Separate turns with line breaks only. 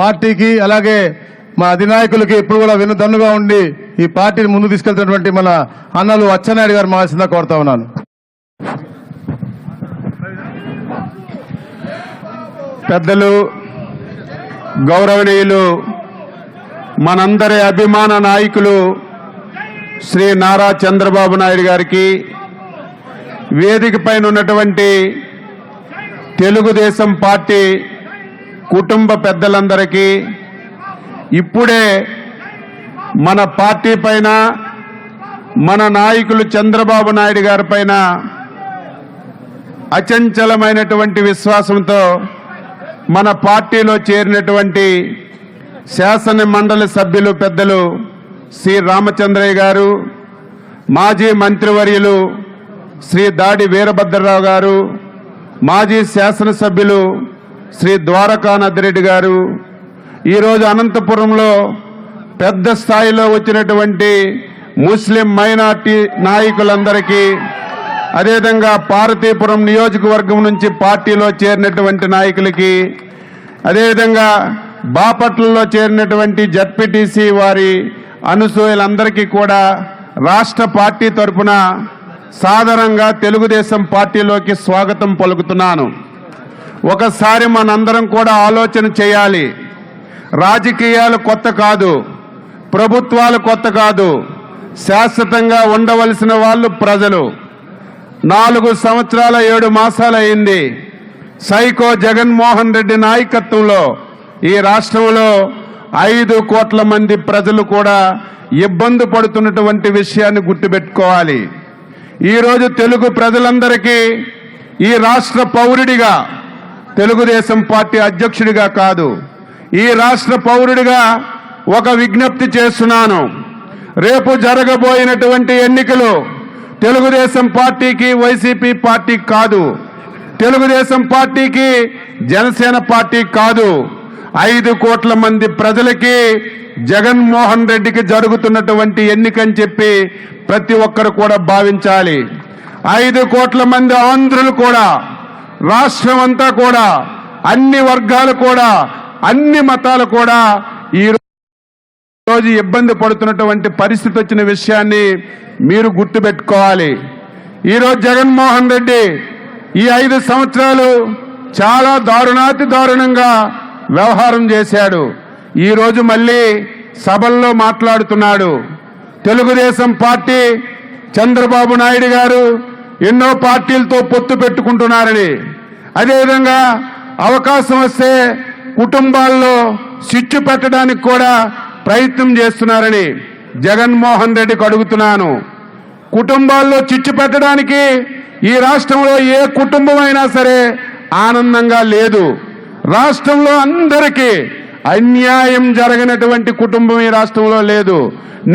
పార్టీకి అలాగే మా అధినాయకులకి ఎప్పుడు కూడా వినదన్నుగా ఉండి ఈ పార్టీని ముందు తీసుకెళ్తున్నటువంటి మన అన్నలు అచ్చెన్నాయుడు గారు మాల్సిందా కోరుతా ఉన్నాను.
పెద్దలు గౌరవనీయులు మనందరి అభిమాన నాయకులు శ్రీ నారా చంద్రబాబు నాయుడు గారికి వేదిక పైన ఉన్నటువంటి తెలుగుదేశం పార్టీ కుటుంబ పెద్దలందరికీ ఇప్పుడే మన పార్టీ పైన మన నాయకులు చంద్రబాబు నాయుడు గారి పైన అచంచలమైనటువంటి విశ్వాసంతో మన పార్టీలో చేరినటువంటి శాసన మండలి సభ్యులు పెద్దలు శ్రీ రామచంద్రయ్య గారు మాజీ మంత్రివర్యులు శ్రీ దాడి వీరభద్రరావు గారు మాజీ శాసనసభ్యులు శ్రీ ద్వారకానాథ్ గారు ఈరోజు అనంతపురంలో పెద్ద స్థాయిలో వచ్చినటువంటి ముస్లిం మైనార్టీ నాయకులందరికీ అదేవిధంగా పార్వతీపురం నియోజకవర్గం నుంచి పార్టీలో చేరినటువంటి నాయకులకి అదేవిధంగా బాపట్లలో చేరినటువంటి జడ్పీటీసీ వారి అనుసూయులందరికీ కూడా రాష్ట్ర పార్టీ తరఫున సాధారణంగా తెలుగుదేశం పార్టీలోకి స్వాగతం పలుకుతున్నాను. ఒకసారి మనందరం కూడా ఆలోచన చేయాలి. రాజకీయాలు కొత్త కాదు ప్రభుత్వాలు కొత్త కాదు శాశ్వతంగా ఉండవలసిన వాళ్ళు ప్రజలు. నాలుగు సంవత్సరాల ఏడు మాసాలయ్యింది సైకో జగన్మోహన్ రెడ్డి నాయకత్వంలో ఈ రాష్ట్రంలో ఐదు కోట్ల మంది ప్రజలు కూడా ఇబ్బంది పడుతున్నటువంటి విషయాన్ని గుర్తుపెట్టుకోవాలి. ఈరోజు తెలుగు ప్రజలందరికీ ఈ రాష్ట్ర పౌరుడిగా తెలుగుదేశం పార్టీ అధ్యక్షుడిగా కాదు ఈ రాష్ట్ర పౌరుడిగా ఒక విజ్ఞప్తి చేస్తున్నాను. రేపు జరగబోయినటువంటి ఎన్నికలు తెలుగుదేశం పార్టీకి వైసీపీ పార్టీ కాదు. తెలుగుదేశం పార్టీకి జనసేన పార్టీ కాదు. ఐదు కోట్ల మంది ప్రజలకి జగన్మోహన్ రెడ్డికి జరుగుతున్నటువంటి ఎన్నికని చెప్పి ప్రతి ఒక్కరు కూడా భావించాలి. ఐదు కోట్ల మంది ఆంధ్రులు కూడా రాష్ట్రం అంతా కూడా అన్ని వర్గాలు కూడా అన్ని మతాలు కూడా ఈ రోజు ఇబ్బంది పడుతున్నటువంటి పరిస్థితి వచ్చిన విషయాన్ని మీరు గుర్తుపెట్టుకోవాలి. ఈరోజు జగన్మోహన్ రెడ్డి ఈ ఐదు సంవత్సరాలు చాలా దారుణాతి దారుణంగా వ్యవహారం చేశాడు. ఈరోజు మళ్ళీ సభల్లో మాట్లాడుతున్నాడు. తెలుగుదేశం పార్టీ చంద్రబాబు నాయుడు గారు ఎన్నో పార్టీలతో పొత్తు పెట్టుకుంటున్నారని. అదేవిధంగా అవకాశం వస్తే కుటుంబాల్లో స్విచ్ పెట్టడానికి కూడా ప్రయత్నం చేస్తున్నారని జగన్మోహన్ రెడ్డికి అడుగుతున్నాను. కుటుంబాల్లో చిచ్చు పెట్టడానికి ఈ రాష్ట్రంలో ఏ కుటుంబం అయినా సరే ఆనందంగా లేదు. రాష్ట్రంలో అందరికీ అన్యాయం జరగనటువంటి కుటుంబం ఈ రాష్ట్రంలో లేదు.